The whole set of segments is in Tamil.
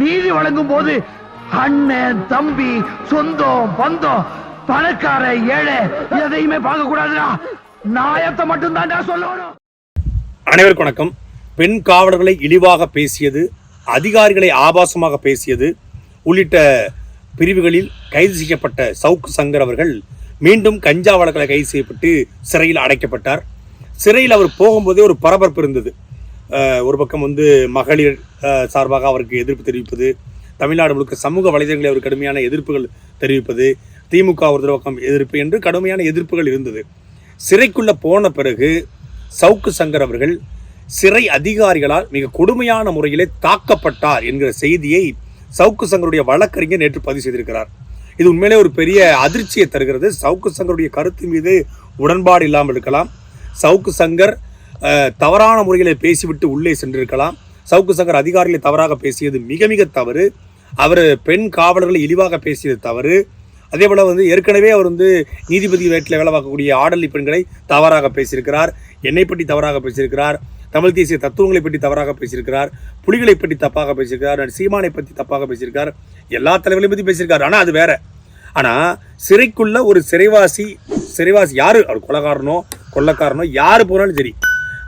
நீதி வழங்கும் போது அண்ணன் தம்பி சொந்தம் பந்தம் பணக்கார ஏழை எதையுமே பார்க்க கூடாதுடா. நாயத்தை மட்டும்தான் சொல்லணும். அனைவருக்கும் வணக்கம். பெண் காவலர்களை இழிவாக பேசியது அதிகாரிகளை ஆபாசமாக பேசியது உள்ளிட்ட பிரிவுகளில் கைது செய்யப்பட்ட சவுக்கு சங்கர் அவர்கள் மீண்டும் கஞ்சா வழக்கில் கைது செய்யப்பட்டு சிறையில் அடைக்கப்பட்டார். சிறையில் அவர் போகும்போதே ஒரு பரபரப்பு இருந்தது. ஒரு பக்கம் வந்து மகளிர் சார்பாக அவருக்கு எதிர்ப்பு தெரிவிப்பது தமிழ்நாடு முழுக்க சமூக வலைதளங்களில் அவர் கடுமையான எதிர்ப்புகள் தெரிவிப்பது திமுக ஒரு பக்கம் எதிர்ப்பு என்று கடுமையான எதிர்ப்புகள் இருந்தது. சிறைக்குள்ளே போன பிறகு சவுக்கு சங்கர் அவர்கள் சிறை அதிகாரிகளால் மிக கொடுமையான முறையிலே தாக்கப்பட்டார் என்கிற செய்தியை சவுக்கு சங்கருடைய வழக்கறிஞர் நேற்று பதிவு செய்திருக்கிறார். இது உண்மையிலே ஒரு பெரிய அதிர்ச்சியை தருகிறது. சவுக்கு சங்கருடைய கருத்து மீது உடன்பாடு இல்லாமல் இருக்கலாம். சவுக்கு சங்கர் தவறான முறையில் பேசிவிட்டு உள்ளே சென்றிருக்கலாம். சவுக்கு சங்கர் அதிகாரிகளை தவறாக பேசியது மிக மிக தவறு. அவர் பெண் காவலர்களை இழிவாக பேசியது தவறு. அதே போல் வந்து ஏற்கனவே அவர் வந்து நீதிபதி வேட்டில் வேலை பார்க்கக்கூடிய ஆடலி பெண்களை தவறாக பேசியிருக்கிறார். என்னை பற்றி தவறாக பேசியிருக்கிறார். தமிழ் தேசிய தத்துவங்களை பற்றி தவறாக பேசியிருக்கிறார். புலிகளை பற்றி தப்பாக பேசியிருக்கிறார். சீமானை பற்றி தப்பாக பேசியிருக்கார் எல்லா தலைவர்களையும் பற்றி பேசியிருக்கார். ஆனால் அது வேற. ஆனால் சிறைக்குள்ள ஒரு சிறைவாசி சிறைவாசி யார்? அவர் கொலகாரனோ கொள்ளக்காரனோ யார் போனாலும் சரி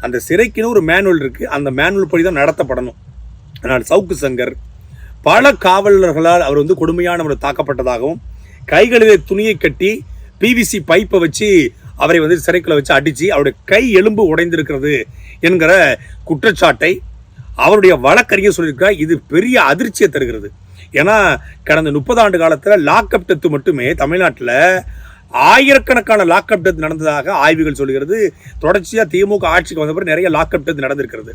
அந்த சிறைக்குன்னு ஒரு மேனுவல் இருக்குது அந்த மேனுவல் படி தான் நடத்தப்படணும். ஆனால் சவுக்கு சங்கர் பல காவலர்களால் அவர் வந்து கொடுமையான முறை தாக்கப்பட்டதாகவும் கைகளிலே துணியை கட்டி பிவிசி பைப்பை வச்சு அவரை வந்து சிறைக்குள்ள வச்சு அடித்து அவருடைய கை எலும்பு உடைந்திருக்கிறது என்கிற குற்றச்சாட்டை அவருடைய வழக்கறிஞர் சொல்லியிருக்கிறார். இது பெரிய அதிர்ச்சியை தருகிறது. ஏன்னா கடந்த முப்பது ஆண்டு காலத்தில் லாக்அப் டெத்து மட்டுமே தமிழ்நாட்டில் ஆயிரக்கணக்கான லாக்அப் டெத் நடந்ததாக ஆய்வுகள் சொல்கிறது. தொடர்ச்சியாக திமுக ஆட்சிக்கு வந்த பிறகு நிறைய லாக்அப் டெத் நடந்திருக்கிறது.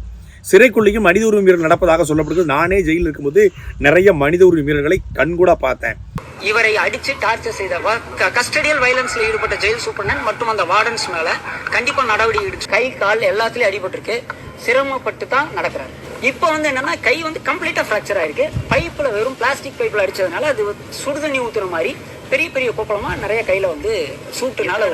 சிறைக்குள்ளேயும் மனித உரிமை மீறல் நடப்பதாக சொல்லப்படுகிறது. நானே ஜெயிலில் இருக்கும்போது நிறைய மனித உரிமை மீறல்களை கண்கூட பார்த்தேன். இவரை அடிச்சு டார்ச்சர் செய்த கஸ்டடியல் வயலன்ஸ்ல ஈடுபட்ட ஜெயில் சூப்பரண்ட் மற்றும் அந்த வார்டன்ஸ் மேல கண்டிப்பா நடவடிக்கை எடுத்து கை கால் எல்லாத்துலயும் அடிபட்டிருக்கு. சிரமப்பட்டு தான் நடக்கிறாரு. இப்போ வந்து என்னன்னா கை வந்து கம்ப்ளீட்டா ஃப்ராக்சர் ஆயிருக்கு. பைப்ல வெறும் பிளாஸ்டிக் பைப்ல அடிச்சதுனால அது சுடுதண்ணி ஊத்துற மாதிரி பெரிய பெரிய கொப்பளமா நிறைய கையில வந்து சூட்டுனால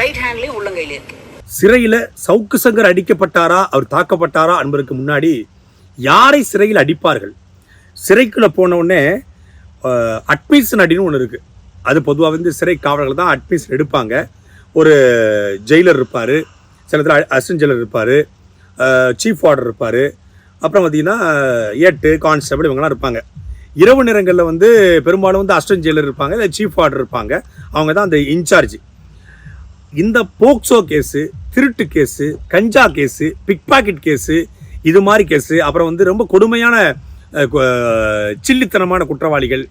ரைட் ஹேண்ட்லயும் உள்ளங்கையில இருக்கு. சிறையில் சவுக்கு சங்கர் அடிக்கப்பட்டாரா? அவர் தாக்கப்பட்டாரா? என்பதற்கு முன்னாடி யாரை சிறையில் அடிப்பார்கள்? சிறைக்குள்ளே போன உடனே அட்மிஷன் அடின்னு ஒன்று இருக்குது அது பொதுவாக வந்து சிறை காவலர்கள் தான் அட்மிஷன் எடுப்பாங்க. ஒரு ஜெயிலர் இருப்பார். சில இடத்துல அசிஸ்டன்ட் ஜெயிலர் இருப்பார். சீஃப் வார்டர் இருப்பார். அப்புறம் பார்த்தீங்கன்னா ஏட்டு கான்ஸ்டபிள் இவங்கெல்லாம் இருப்பாங்க. இரவு நேரங்களில் வந்து பெரும்பாலும் வந்து அசிஸ்டன்ட் ஜெயிலர் இருப்பாங்க இல்லை சீஃப் ஆர்டர் இருப்பாங்க. அவங்க தான் அந்த இன்சார்ஜ். இந்த போக்சோ கேஸு திருட்டு கேஸு கஞ்சா கேஸு பிக் பாக்கெட் கேஸு இது மாதிரி கேஸு அப்புறம் வந்து ரொம்ப கொடுமையான சில்லித்தனமான குற்றவாளிகள்.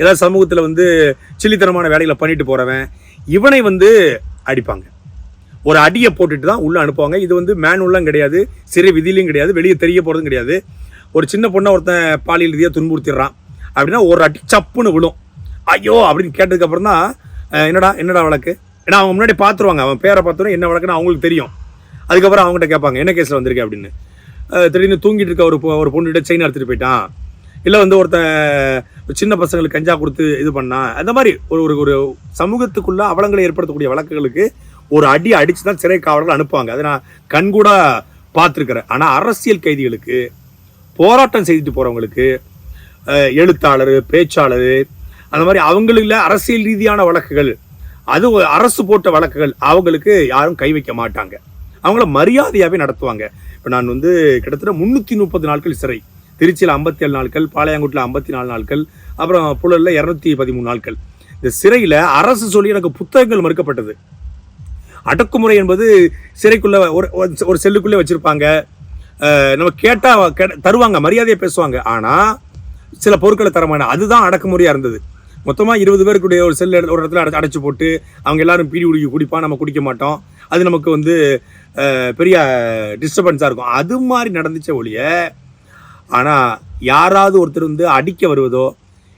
ஏதாவது சமூகத்தில் வந்து சில்லித்தனமான வேலைகளை பண்ணிட்டு போகிறவன் இவனை வந்து அடிப்பாங்க. ஒரு அடியை போட்டுட்டு தான் உள்ளே அனுப்புவாங்க. இது வந்து மேனுவலாம் கிடையாது. சிறை விதிலையும் கிடையாது. வெளியே தெரிய போகிறதும் கிடையாது. ஒரு சின்ன பொண்ணை ஒருத்தன் பாலியல் ரீதியாக துன்புறுத்திடுறான். அப்படின்னா ஒரு அடி சப்புன்னு விழும். ஐயோ! அப்படின்னு கேட்டதுக்கப்புறம் தான் என்னடா என்னடா வழக்கு? ஏன்னா அவங்க முன்னாடி பார்த்துருவாங்க அவன் பேரை பார்த்தோன்னே என்ன வழக்குன்னு அவங்களுக்கு தெரியும். அதுக்கப்புறம் அவங்ககிட்ட கேட்பாங்க என்ன கேஸில் வந்திருக்கு? அப்படின்னு. திடீர்னு தூங்கிட்டு இருக்க ஒரு பொ- ஒரு பொண்ணுகிட்ட செயின் எடுத்துகிட்டு போயிட்டான். இல்லை வந்து ஒருத்தன் சின்ன பசங்களுக்கு கஞ்சா கொடுத்து இது பண்ணான். அந்த மாதிரி ஒரு ஒரு ஒரு சமூகத்துக்குள்ளே அவலங்களை ஏற்படுத்தக்கூடிய வழக்குகளுக்கு ஒரு அடி அடிச்சு தான் சிறை காவலர்கள் அனுப்புவாங்க. அதை நான் கண்கூட பார்த்துருக்குறேன். ஆனால் அரசியல் கைதிகளுக்கு போராட்டம் செய்துட்டு போகிறவங்களுக்கு எழுத்தாளர் பேச்சாளர் அந்த மாதிரி அவங்களில் அரசியல் ரீதியான வழக்குகள் அது ஒரு அரசு போட்ட வழக்குகள் அவங்களுக்கு யாரும் கை வைக்க மாட்டாங்க. அவங்கள மரியாதையாகவே நடத்துவாங்க. இப்போ நான் வந்து கிட்டத்தட்ட முந்நூற்றி முப்பது நாட்கள் சிறை. திருச்சியில் ஐம்பத்தி ஏழு நாட்கள் பாளையங்குட்டில் ஐம்பத்தி நாலு நாட்கள் அப்புறம் புழலில் இரநூத்தி பதிமூணு நாட்கள். இந்த சிறையில் அரசு சொல்லி எனக்கு புத்தகங்கள் மறுக்கப்பட்டது. அடக்குமுறை என்பது சிறைக்குள்ளே ஒரு ஒரு- செல்லுக்குள்ளே வச்சுருப்பாங்க. நம்ம கேட்டால் தருவாங்க மரியாதையை பேசுவாங்க. ஆனால் சில பொருட்களை தரமான அதுதான் அடக்குமுறையாக இருந்தது. மொத்தமாக இருபது பேருக்குடைய ஒரு செல் ஒரு இடத்துல அடை அடைச்சி போட்டு அவங்க எல்லாரும் பீடி குடிக்க குடிப்பான் நம்ம குடிக்க மாட்டோம். அது நமக்கு வந்து பெரிய டிஸ்டர்பன்ஸாக இருக்கும். அது மாதிரி நடந்துச்ச ஒழிய ஆனால் யாராவது ஒருத்தர் வந்து அடிக்க வருவதோ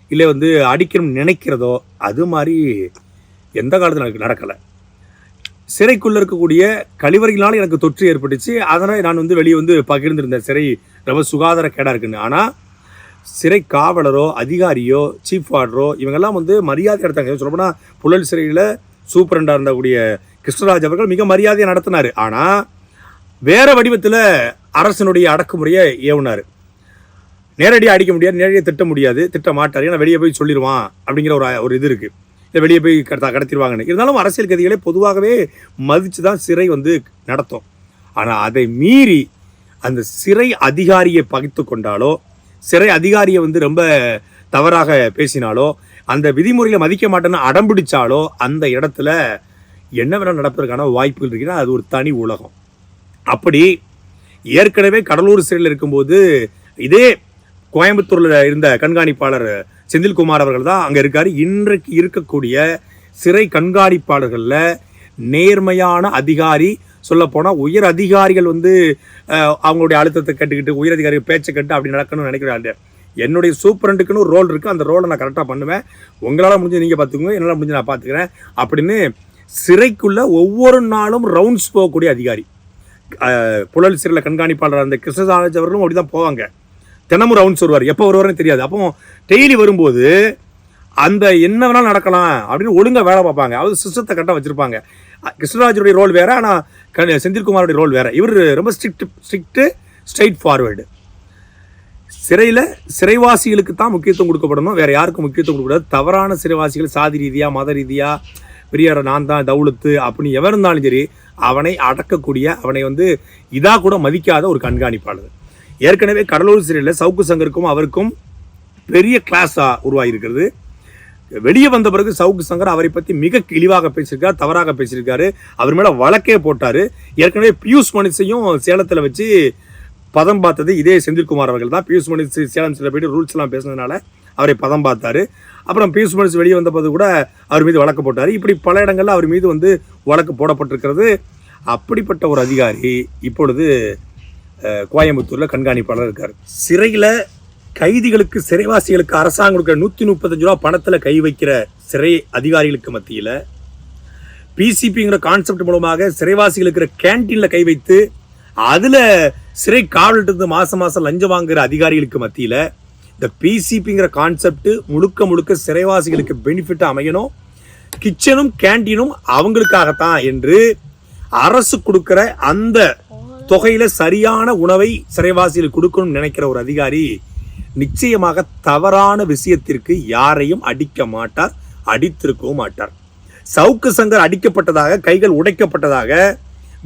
இல்லை வந்து அடிக்கணும்னு நினைக்கிறதோ அது மாதிரி எந்த காலத்தில் நடக்கலை. சிறைக்குள்ளே இருக்கக்கூடிய கழிவறைகளால் எனக்கு தொற்று ஏற்பட்டுச்சு. அதனால் நான் வந்து வெளியே வந்து பகிர்ந்திருந்தேன். சிறை ரொம்ப சுகாதார கேடாக இருக்குன்னு. ஆனால் சிறை காவலரோ அதிகாரியோ சீஃப் வார்டரோ இவங்கெல்லாம் வந்து மரியாதை நடத்தாங்க சொல்லப்போனால் புழல் சிறையில் சூப்பரண்டாக இருந்தக்கூடிய கிருஷ்ணராஜ் அவர்கள் மிக மரியாதையை நடத்தினார். ஆனால் வேறு வடிவத்தில் அரசனுடைய அடக்குமுறையை ஏவுனார். நேரடியாக அடிக்க முடியாது நேரடியாக திட்ட முடியாது திட்ட மாட்டார். ஏன்னா வெளியே போய் சொல்லிடுவான் அப்படிங்கிற ஒரு ஒரு இது இருக்குது இல்லை வெளியே போய் கடத்த கடத்திடுவாங்கன்னு இருந்தாலும் அரசியல் கதிகளை பொதுவாகவே மதித்து தான் சிறை வந்து நடத்தும். ஆனால் அதை மீறி அந்த சிறை அதிகாரியை பகித்து கொண்டாலோ சிறை அதிகாரியை வந்து ரொம்ப தவறாக பேசினாலோ அந்த விதிமுறைகளை மதிக்க மாட்டேன்னு அடம்பிடிச்சாலோ அந்த இடத்துல என்ன வேணால் நடப்பதற்கான வாய்ப்புகள் இருக்குன்னா அது ஒரு தனி உலகம். அப்படி ஏற்கனவே கடலூர் சிறையில் இருக்கும்போது இதே கோயம்புத்தூரில் இருந்த கண்காணிப்பாளர் செந்தில்குமார் அவர்கள் தான் அங்கே இருக்கார். இன்றைக்கு இருக்கக்கூடிய சிறை கண்காணிப்பாளர்களில் நேர்மையான அதிகாரி சொல்லப்போனால் உயர் அதிகாரிகள் வந்து அவங்களுடைய அழுத்தத்தை கேட்டுக்கிட்டு உயர் அதிகாரிகள் பேச்சை கேட்டு அப்படி நடக்கணும்னு நினைக்கிறாங்க என்னுடைய சூப்பரண்டுக்குன்னு ஒரு ரோல் இருக்குது அந்த ரோலை நான் கரெக்டாக பண்ணுவேன். உங்களால் முடிஞ்சு நீங்கள் பார்த்துக்கோங்க என்னால் முடிஞ்சு நான் பார்த்துக்கிறேன் அப்படின்னு சிறைக்குள்ளே ஒவ்வொரு நாளும் ரவுண்ட்ஸ் போகக்கூடிய அதிகாரி. புழல் சிறையில் கண்காணிப்பாளர் அந்த கிருஷ்ணராஜ் அவர்களும் அப்படி தான் போவாங்க. தினமும் ரவுண்ட்ஸ் வருவார் எப்போ வருவார்னு தெரியாது. அப்போ டெய்லி வரும்போது அந்த என்ன வேணாலும் நடக்கலாம் அப்படின்னு ஒழுங்காக வேலை பார்ப்பாங்க. அதாவது சிஸ்டத்தை கரெக்டாக வச்சுருப்பாங்க. கிருஷ்ணராஜருடைய ரோல் வேறு ஆனால் க ரோல் வேறு. இவர் ரொம்ப ஸ்ட்ரிக்ட் ஸ்ட்ரிக்ட்டு ஸ்ட்ரைட் ஃபார்வேர்டு சிறையில் சிறைவாசிகளுக்கு தான் முக்கியத்துவம் கொடுக்கப்படணும். வேறு யாருக்கும் முக்கியத்துவம் கொடுக்கக்கூடாது. தவறான சிறைவாசிகள் சாதி ரீதியாக மத ரீதியாக பெரியார நான் தான் தௌலத்து அப்படின்னு எவர் இருந்தாலும் சரி அவனை அடக்கக்கூடிய அவனை வந்து இதாக கூட மதிக்காத ஒரு கண்காணிப்பாளர். ஏற்கனவே கடலூர் சிறையில் சவுக்கு சங்கருக்கும் அவருக்கும் பெரிய கிளாஸாக உருவாகியிருக்கிறது. வெளியே வந்த பிறகு சவுக்கு சங்கர் அவரை பற்றி மிக இழிவாக பேசியிருக்கார் தவறாக பேசியிருக்காரு. அவர் மேலே வழக்கே போட்டார். ஏற்கனவே பியூஷ் மனுஷையும் சேலத்தில் வச்சு பதம் பார்த்தது இதே செந்தில்குமார் அவர்கள் தான். பியூஷ் மனுஷ் சேலம் சில போயிட்டு ரூல்ஸ் எல்லாம் அவரை பதம் பார்த்தாரு. அப்புறம் பியூஷ் மனுஷ் வெளியே வந்தபோது கூட அவர் மீது வழக்கு போட்டார். இப்படி பல இடங்களில் அவர் மீது வந்து வழக்கு போடப்பட்டிருக்கிறது. அப்படிப்பட்ட ஒரு அதிகாரி இப்பொழுது கோயம்புத்தூரில் கண்காணிப்பாளர் இருக்கார். சிறையில் கைதிகளுக்கு சிறைவாசிகளுக்கு அரசாங்கம் கொடுக்குற நூற்றி முப்பத்தஞ்சு ரூபா பணத்தில் கை வைக்கிற சிறை அதிகாரிகளுக்கு மத்தியில் பிசிபிங்கிற கான்செப்ட் மூலமாக சிறைவாசிகளுக்கு இருக்கிற கேன்டீனில் கை வைத்து அதில் சிறை காவலிட்டு மாதம் மாதம் லஞ்சம் வாங்குற அதிகாரிகளுக்கு மத்தியில் இந்த பிசிபிங்கிற கான்செப்ட் முழுக்க முழுக்க சிறைவாசிகளுக்கு பெனிஃபிட்டாக அமையணும். கிச்சனும் கேண்டீனும் அவங்களுக்காகத்தான் என்று அரசு கொடுக்குற அந்த தொகையில சரியான உணவை சிறைவாசியில் கொடுக்கணும்னு நினைக்கிற ஒரு அதிகாரி நிச்சயமாக தவறான விஷயத்திற்கு யாரையும் அடிக்க மாட்டார் அடித்திருக்கவும் மாட்டார். சவுக்கு சங்கர் அடிக்கப்பட்டதாக கைகள் உடைக்கப்பட்டதாக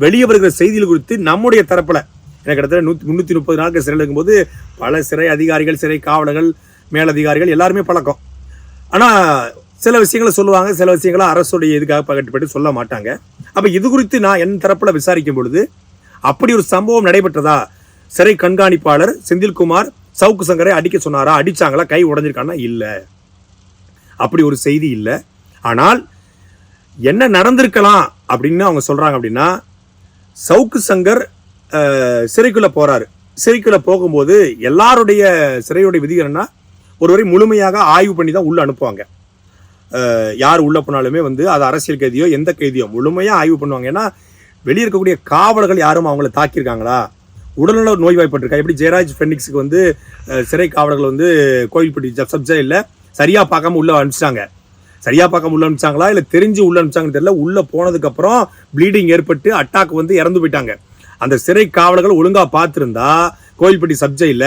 வெளியே வருகிற செய்திகள் குறித்து நம்முடைய தரப்பில் எனக்கு கிட்டத்தட்ட நூற்றி முந்நூற்றி முப்பது நாட்கள் சிறையில் இருக்கும்போது பல சிறை அதிகாரிகள் சிறை காவலர்கள் மேலதிகாரிகள் எல்லாருமே பழக்கம். ஆனால் சில விஷயங்களை சொல்லுவாங்க சில விஷயங்களை அரசுடைய இதுக்காக பகட்டுப்பட்டு சொல்ல மாட்டாங்க. அப்போ இது குறித்து நான் என் தரப்பில் விசாரிக்கும் பொழுது அப்படி ஒரு சம்பவம் நடைபெற்றதா? சிறை கண்காணிப்பாளர் செந்தில்குமார் சவுக்கு சங்கரை அடிக்க சொன்னாரா? அடிச்சாங்களா? கை உடைஞ்சிருக்கான்னா இல்லை. அப்படி ஒரு செய்தி இல்லை. ஆனால் என்ன நடந்திருக்கலாம் அப்படின்னு அவங்க சொல்கிறாங்க அப்படின்னா சவுக்கு சங்கர் சிறைக்குள்ளே போகிறார் சிறைக்குள்ளே போகும்போது எல்லாருடைய சிறையுடைய விதி என்னன்னா ஒருவரை முழுமையாக ஆய்வு பண்ணி தான் உள்ளே அனுப்புவாங்க. யார் உள்ளே போனாலுமே வந்து அது அரசியல் கைதியோ எந்த கைதியோ முழுமையாக ஆய்வு பண்ணுவாங்க. ஏன்னா வெளியே இருக்கக்கூடிய காவலர்கள் யாரும் அவங்கள தாக்கியிருக்காங்களா? உடல்நல நோய்வாய்ப்பட்டிருக்கா? எப்படி ஜெயராஜ் ஃபெனிக்ஸுக்கு வந்து சிறை காவலர்கள் வந்து கோயில்பட்டி சப்ஜா இல்லை சரியாக பார்க்காம உள்ள அனுப்பிச்சிட்டாங்க. சரியா பார்க்காம உள்ள அனுப்பிச்சாங்களா? இல்லை தெரிஞ்சு உள்ள அனுப்பிச்சாங்கன்னு தெரியல. உள்ள போனதுக்கப்புறம் ப்ளீடிங் ஏற்பட்டு அட்டாக் வந்து இறந்து போயிட்டாங்க. அந்த சிறை காவலர்கள் ஒழுங்காக பார்த்துருந்தா கோயில்பட்டி சப்ஜெயில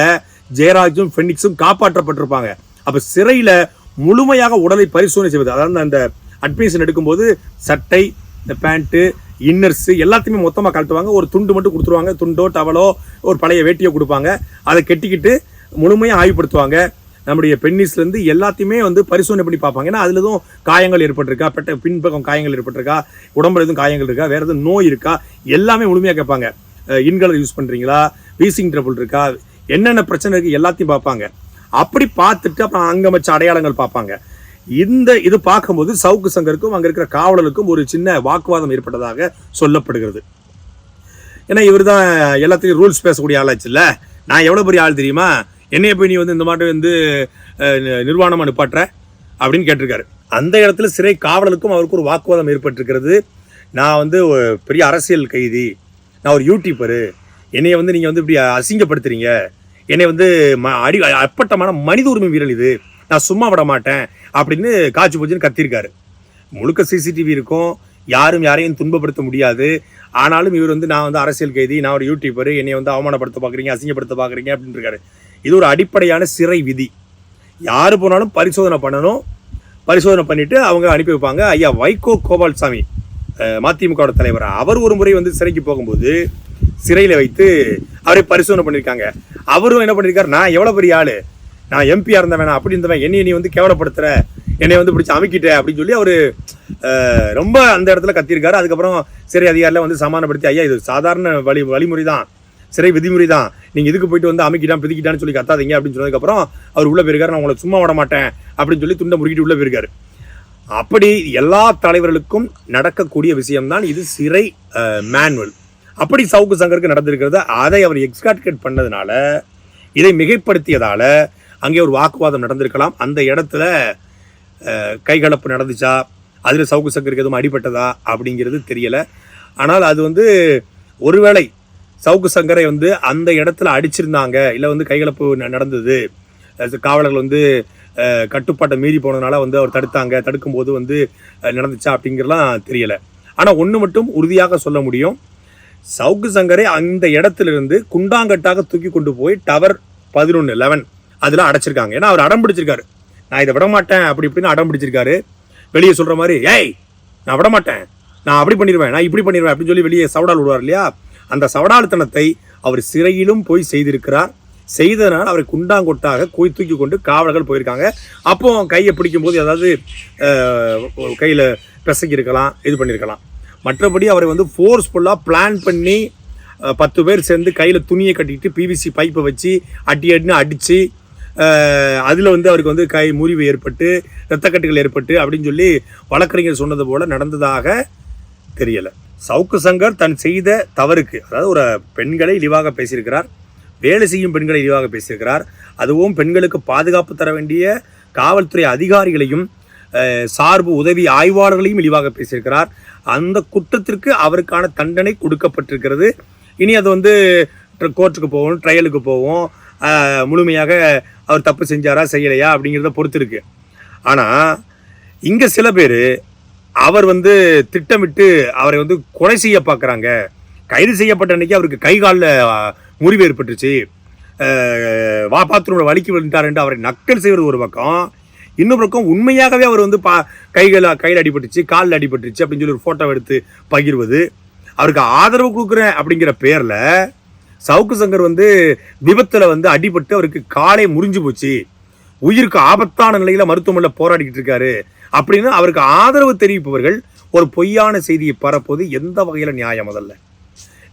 ஜெயராஜும் ஃபெனிக்ஸும் காப்பாற்றப்பட்டிருப்பாங்க. அப்போ சிறையில் முழுமையாக உடலை பரிசோதனை செய்வது அதாவது அந்த அட்மிஷன் எடுக்கும்போது சட்டை இந்த பேண்ட்டு இன்னர்ஸ் எல்லாத்தையுமே மொத்தமாக கழட்டுவாங்க. ஒரு துண்டு மட்டும் கொடுத்துருவாங்க. துண்டோ டவலோ ஒரு பழைய வேட்டியோ கொடுப்பாங்க. அதை கெட்டிக்கிட்டு முழுமையாக ஆய்வுப்படுத்துவாங்க நம்முடைய பென்னிஸ்லேருந்து எல்லாத்தையுமே வந்து பரிசோதனை பண்ணி பார்ப்பாங்க. ஏன்னா அதில் எதுவும் காயங்கள் ஏற்பட்டிருக்கா? பெட்ட பின்பக்கம் காயங்கள் ஏற்பட்டிருக்கா? உடம்புல எதுவும் காயங்கள் இருக்கா? வேறு எதுவும் நோய் இருக்கா? எல்லாமே முழுமையாக கேட்பாங்க. இன்கலர் யூஸ் பண்ணுறீங்களா வீசிங் ட்ரபுள் இருக்கா? என்னென்ன பிரச்சனை இருக்குது எல்லாத்தையும் பார்ப்பாங்க. அப்படி பார்த்துட்டு அப்புறம் அங்கே அடையாளங்கள் பார்ப்பாங்க. இந்த இது பார்க்கும்போது சவுக்கு சங்கருக்கும் அங்கே இருக்கிற காவலருக்கும் ஒரு சின்ன வாக்குவாதம் ஏற்பட்டதாக சொல்லப்படுகிறது. ஏன்னா இவர் தான் எல்லாத்தையும் ரூல்ஸ் பேசக்கூடிய ஆளாச்சுல்ல நான் எவ்வளோ பெரிய ஆள் தெரியுமா? என்னைய போய் நீ வந்து இந்த மாதிரி வந்து அஹ், நிர்வாணமா நிப்பாட்டுற? அப்படின்னு கேட்டிருக்காரு. அந்த இடத்துல சிறை காவலருக்கும் அவருக்கு ஒரு வாக்குவாதம் ஏற்பட்டிருக்கிறது. நான் வந்து பெரிய அரசியல் கைதி. நான் ஒரு யூடியூப்பரு என்னைய வந்து நீங்கள் வந்து இப்படி அசிங்கப்படுத்துறீங்க. என்னை வந்து ம அடி அப்பட்டமான மனித உரிமை வீரல் இது. நான் சும்மா விட மாட்டேன் அப்படின்னு காய்ச்சி போச்சுன்னு கத்திருக்காரு. முழுக்க சிசிடிவி இருக்கும். யாரும் யாரையும் துன்பப்படுத்த முடியாது. ஆனாலும் இவர் வந்து நான் வந்து அரசியல் கைதி நான் ஒரு யூடியூபர் என்னை வந்து அவமானப்படுத்த பார்க்குறீங்க அசிங்கப்படுத்த பார்க்குறீங்க அப்படின்னு இருக்காரு. இது ஒரு அடிப்படையான சிறை விதி. யார் போனாலும் பரிசோதனை பண்ணணும். பரிசோதனை பண்ணிட்டு அவங்க அனுப்பி வைப்பாங்க. ஐயா வைகோ கோபால்சாமி மதிமுகவோட தலைவர். அவர் ஒரு முறை வந்து சிறைக்கு போகும்போது சிறையில் வைத்து அவரை பரிசோதனை பண்ணியிருக்காங்க அவரும் என்ன பண்ணியிருக்காரு நான் எவ்வளோ பெரிய ஆள்? நான் எம்பியாக இருந்த வேணாம் அப்படி இருந்தவன் என்னை நீ வந்து கேவலப்படுத்துற என்னை வந்து பிடிச்சி அமைக்கிட்ட அப்படின்னு சொல்லி அவர் ரொம்ப அந்த இடத்துல கத்தியிருக்காரு அதுக்கப்புறம் சிறை அதிகாரில வந்து சமாதானப்படுத்தி ஐயா இது சாதாரண வழி வழிமுறை தான் சிறை விதிமுறை தான் நீங்கள் இதுக்கு போயிட்டு வந்து அமைக்கிட்டான் பிதிக்கிட்டான்னு சொல்லி கத்தாதீங்க அப்படின்னு சொன்னதுக்கப்புறம் அவர் உள்ளே போயிருக்காரு நான் உங்களை சும்மா விட மாட்டேன் அப்படின்னு சொல்லி துண்டை முறுக்கிட்டு உள்ளே போயிருக்காரு. அப்படி எல்லா தலைவர்களுக்கும் நடக்கக்கூடிய விஷயம்தான் இது சிறை மேனுவல் அப்படி சவுக்கு சங்கருக்கு நடந்திருக்கிறத அதை அவர் எக்ஸ்காட்கேட் பண்ணதுனால இதை மிகைப்படுத்தியதால அங்கே ஒரு வாக்குவாதம் நடந்திருக்கலாம். அந்த இடத்துல கைகலப்பு நடந்துச்சா? அதில் சவுக்கு சங்கருக்கு எதுவும் அடிபட்டதா? அப்படிங்கிறது தெரியலை. ஆனால் அது வந்து ஒருவேளை சவுக்கு சங்கரை வந்து அந்த இடத்துல அடிச்சிருந்தாங்க இல்லை வந்து கைகலப்பு ந- நடந்தது காவலர்கள் வந்து கட்டுப்பாட்டை மீறி போனதுனால வந்து அவர் தடுத்தாங்க தடுக்கும்போது வந்து நடந்துச்சா? அப்படிங்கிறலாம் தெரியலை. ஆனால் ஒன்று மட்டும் உறுதியாக சொல்ல முடியும். சவுக்கு சங்கரை அந்த இடத்துல இருந்து குண்டாங்கட்டாக தூக்கி கொண்டு போய் டவர் பதினொன்று லெவன் அதெல்லாம் அடைச்சிருக்காங்க. ஏன்னா அவர் அடம் பிடிச்சிருக்காரு. நான் இதை விட மாட்டேன் அப்படி இப்படின்னு அடம் பிடிச்சிருக்காரு. வெளியே சொல்கிற மாதிரி ஏய் நான் விட மாட்டேன். நான் அப்படி பண்ணிடுவேன் நான் இப்படி பண்ணிடுவேன் அப்படின்னு சொல்லி வெளியே சவடால் விடுவார் இல்லையா? அந்த சவடால்தனத்தை அவர் சிறையிலும் போய் செய்திருக்கிறார். செய்ததனால் அவரை குண்டாங்கொட்டாக போய் தூக்கி கொண்டு காவலர்கள் போயிருக்காங்க. அப்போ கையை பிடிக்கும்போது ஏதாவது கையில் பிசைக்கிருக்கலாம் இது பண்ணியிருக்கலாம் மற்றபடி அவரை வந்து ஃபோர்ஸ்ஃபுல்லாக பிளான் பண்ணி பத்து பேர் சேர்ந்து கையில் துணியை கட்டிட்டு பிவிசி பைப்பை வச்சு அடி அடின்னு அடித்து அதில் வந்து அவருக்கு வந்து கை முறிவு ஏற்பட்டு இரத்தக்கட்டுகள் ஏற்பட்டு அப்படின்னு சொல்லி வழக்கறிஞர் சொன்னது போல் நடந்ததாக தெரியலை. சவுக்கு சங்கர் தன் செய்த தவறுக்கு அதாவது ஒரு பெண்களை இழிவாக பேசியிருக்கிறார் வேலை செய்யும் பெண்களை இழிவாக பேசியிருக்கிறார் அதுவும் பெண்களுக்கு பாதுகாப்பு தர வேண்டிய காவல்துறை அதிகாரிகளையும் சார்பு உதவி ஆய்வாளர்களையும் இழிவாக பேசியிருக்கிறார். அந்த குற்றத்திற்கு அவருக்கான தண்டனை கொடுக்கப்பட்டிருக்கிறது. இனி அது வந்து கோர்ட்டுக்கு போவோம் ட்ரையலுக்கு போவோம். முழுமையாக அவர் தப்பு செஞ்சாரா செய்யலையா அப்படிங்கிறத பொறுத்து இருக்கு ஆனால் இங்கே சில பேர் அவர் வந்து திட்டமிட்டு அவரை வந்து கொலை செய்ய பார்க்குறாங்க. கைது செய்யப்பட்ட அன்னைக்கு அவருக்கு கை காலில் முறிவு ஏற்பட்டுச்சு வா பாத்ரூமில் வலிக்கு விழுந்தாருன்ட்டு அவரை நக்கல் செய்வது ஒரு பக்கம். இன்னொரு பக்கம் உண்மையாகவே அவர் வந்து பா கைகள் கையில் அடிபட்டுச்சு காலில் அடிபட்டுச்சு அப்படின்னு சொல்லி ஒரு ஃபோட்டோ எடுத்து பகிர்வது. அவருக்கு ஆதரவு கொடுக்குறேன் அப்படிங்கிற பேரில் சவுக்கு சங்கர் வந்து விபத்தில் வந்து அடிபட்டு அவருக்கு காலே முறிஞ்சு போச்சு. உயிருக்கு ஆபத்தான நிலையில் மருத்துவமனையில் போராடிக்கிட்டு இருக்காரு. அப்படின்னு அவருக்கு ஆதரவு தெரிவிப்பவர்கள் ஒரு பொய்யான செய்தியை பரப்போது எந்த வகையில் நியாயம் முதல்ல?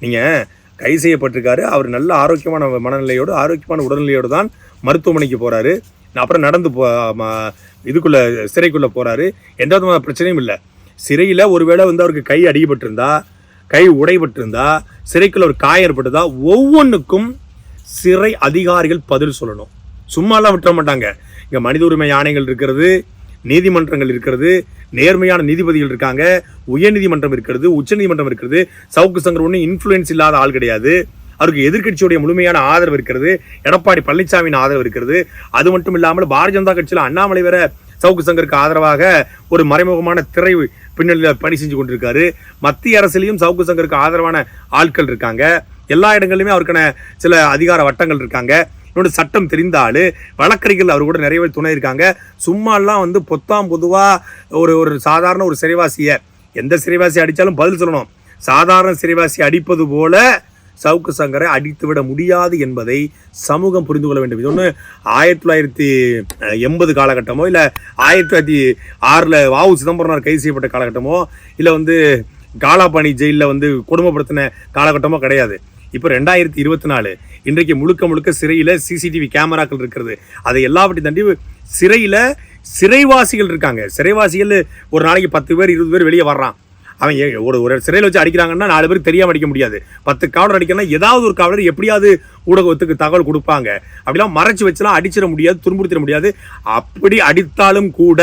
நீங்கள் கை செய்யப்பட்டிருக்காரு. அவர் நல்ல ஆரோக்கியமான மனநிலையோடு ஆரோக்கியமான உடல்நிலையோடு தான் மருத்துவமனைக்கு போகிறாரு அப்புறம் நடந்து போ ம- சிறைக்குள்ளே போகிறாரு எந்த விதமான பிரச்சனையும் இல்லை. சிறையில் ஒருவேளை வந்து அவருக்கு கை அடிபட்டிருந்தா கை உடைபட்டிருந்தா சிறைக்குள்ள ஒரு காயம் ஏற்பட்டதா ஒவ்வொன்றுக்கும் சிறை அதிகாரிகள் பதில் சொல்லணும். சும்மாலாம் விட்டுற மாட்டாங்க. இங்கே மனித உரிமை யானைகள் இருக்கிறது நீதிமன்றங்கள் இருக்கிறது நேர்மையான நீதிபதிகள் இருக்காங்க உயர்நீதிமன்றம் இருக்கிறது உச்சநீதிமன்றம் இருக்கிறது சவுக்கு சங்கர் ஒன்றும் இன்ஃப்ளூயன்ஸ் இல்லாத ஆள் கிடையாது. அவருக்கு எதிர்க்கட்சியுடைய முழுமையான ஆதரவு இருக்கிறது எடப்பாடி பழனிசாமியின் ஆதரவு இருக்கிறது. அது மட்டும் இல்லாமல் பாரதிய ஜனதா கட்சியில் அண்ணாமலை வேற சவுக்கு சங்கருக்கு ஆதரவாக ஒரு மறைமுகமான திரை பின்னணியில் பணி செஞ்சு கொண்டிருக்காரு. மத்திய அரசிலையும் சவுக்கு சங்கருக்கு ஆதரவான ஆட்கள் இருக்காங்க. எல்லா இடங்களிலுமே அவருக்கான சில அதிகார வட்டங்கள் இருக்காங்க. இன்னொன்று சட்டம் தெரிந்த ஆள். வழக்கறிஞர்கள் அவர் கூட நிறைய பேர் துணை இருக்காங்க. சும்மாலாம் வந்து பொத்தாம் பொதுவாக ஒரு ஒரு சாதாரண ஒரு சிறைவாசியை எந்த சிறைவாசி அடித்தாலும் பதில் சொல்லணும். சாதாரண சிறைவாசி அடிப்பது போல சவுக்கு சங்கரை அடித்து விட முடியாது என்பதை சமூகம் புரிந்து கொள்ள வேண்டும். இது ஒன்று ஆயிரத்தி தொள்ளாயிரத்தி எண்பது காலகட்டமோ இல்லை ஆயிரத்தி தொள்ளாயிரத்தி ஆறில் வாவு சிதம்பரனார் கைது செய்யப்பட்ட காலகட்டமோ இல்லை வந்து காலாபாணி ஜெயிலில் வந்து கொடுமைப்படுத்தின காலகட்டமோ கிடையாது. இப்போ ரெண்டாயிரத்தி இருபத்தி நாலு இன்றைக்கு முழுக்க முழுக்க சிறையில் சிசிடிவி கேமராக்கள் இருக்கிறது. அதை எல்லாவற்றையும் தாண்டி சிறையில் சிறைவாசிகள் இருக்காங்க. சிறைவாசிகள் ஒரு நாளைக்கு பத்து பேர் இருபது பேர் வெளியே வர்றான். அவன் ஏ- ஒரு ஒரு சிறையில் வச்சு அடிக்கிறாங்கன்னா நாலு பேருக்கு தெரியாமல் அடிக்க முடியாது. பத்து காவலர் அடிக்கணும்னா ஏதாவது ஒரு காவலர் எப்படியாவது ஊடகத்துக்கு தகவல் கொடுப்பாங்க. அப்படிலாம் மறைச்சு வச்சுலாம் அடிச்சிட முடியாது துன்புறுத்திட முடியாது. அப்படி அடித்தாலும் கூட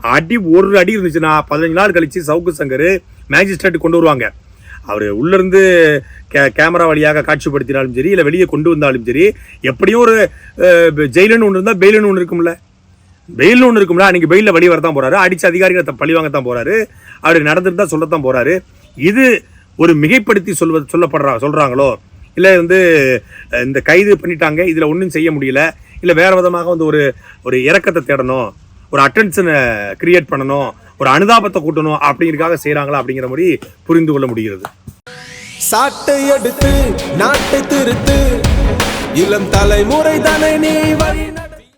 அடி ஒரு அடி இருந்துச்சுன்னா பதினஞ்சு நாள் கழிச்சு சவுக்கு சங்கர் மேஜிஸ்ட்ரேட் கொண்டு வருவாங்க. அவர் உள்ளேருந்து கே கேமரா வழியாக காட்சிப்படுத்தினாலும் சரி இல்லை வெளியே கொண்டு வந்தாலும் சரி எப்படியும் ஒரு ஜெயிலுன்னு ஒன்று இருந்தால் பெயிலுன்னு ஒன்று இருக்கும்ல. பெயில்னு ஒன்று இருக்கும்ல அன்றைக்கி பெயிலில் வழி வரத்தான் போகிறாரு அடிச்ச அதிகாரிகளை த- பழி வாங்கத்தான் போறாரு. அப்படி தான் சொல்லத்தான் போகிறாரு இது ஒரு மிகைப்படுத்தி சொல்வது சொல்லப்படுறா சொல்கிறாங்களோ இல்லை வந்து இந்த கைது பண்ணிட்டாங்க இதில் ஒன்றும் செய்ய முடியல. இல்லை வேறு விதமாக வந்து ஒரு ஒரு இறக்கத்தை தேடணும் ஒரு அட்டென்ஷனை கிரியேட் பண்ணணும் ஒரு அனுதாபத்தை கூட்டணும் அப்படிங்கிறதுக்காக செய்கிறாங்களா அப்படிங்கிற மாதிரி புரிந்து கொள்ள முடிகிறது. சாட்டை எடுத்து நாட்டை திருத்து இளம் தலைமுறை தானே நீ வழி